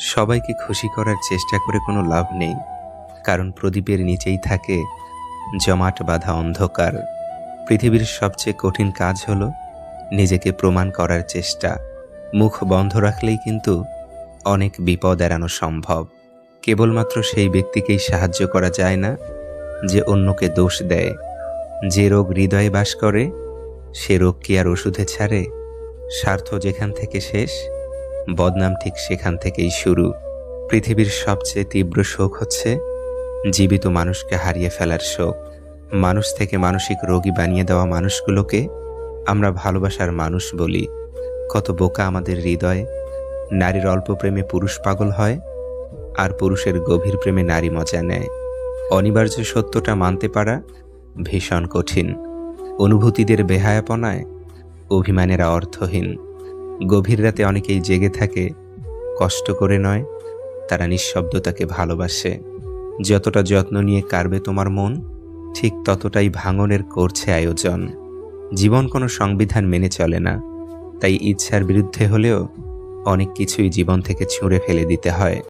সবাইকে খুশি করার চেষ্টা করে কোনো লাভ নেই, কারণ প্রদীপের নিচেই থাকে জমাট বাঁধা অন্ধকার। পৃথিবীর সবচেয়ে কঠিন কাজ হলো নিজেকে প্রমাণ করার চেষ্টা। মুখ বন্ধ রাখলেই কিন্তু অনেক বিপদ এড়ানো সম্ভব। কেবলমাত্র সেই ব্যক্তিকেই সাহায্য করা যায় না যে অন্যকে দোষ দেয়। যে রোগ হৃদয়ে বাস করে, সে রোগ কি আর ওষুধে ছাড়ে? স্বার্থ যেখান থেকে শেষ বদনাম ঠিক সেখান থেকেই শুরু। পৃথিবীর সবচেয়ে তীব্র শোক হচ্ছে জীবিত মানুষকে হারিয়ে ফেলার শোক। মানুষ থেকে মানসিক রোগী বানিয়ে দেওয়া মানুষগুলোকে আমরা ভালোবাসার মানুষ বলি। কত বোকা আমাদের হৃদয়। নারীর অল্প প্রেমে পুরুষ পাগল হয় আর পুরুষের গভীর প্রেমে নারী মজা নেয়। অনিবার্য সত্যটা মানতে পারা ভীষণ কঠিন। অনুভূতিদের বেহায়াপনায় অভিমানেরা অর্থহীন। গভীর রাতে অনেকেই জেগে থাকে, কষ্ট করে নয়, তারা নিঃশব্দতাকে ভালোবাসে। যতটা যত্ন নিয়ে কারবে তোমার মন, ঠিক ততটাই ভাঙনের করছে আয়োজন। জীবন কোনো সংবিধান মেনে চলে না, তাই ইচ্ছার বিরুদ্ধে হলেও অনেক কিছুই জীবন থেকে ছুঁড়ে ফেলে দিতে হয়।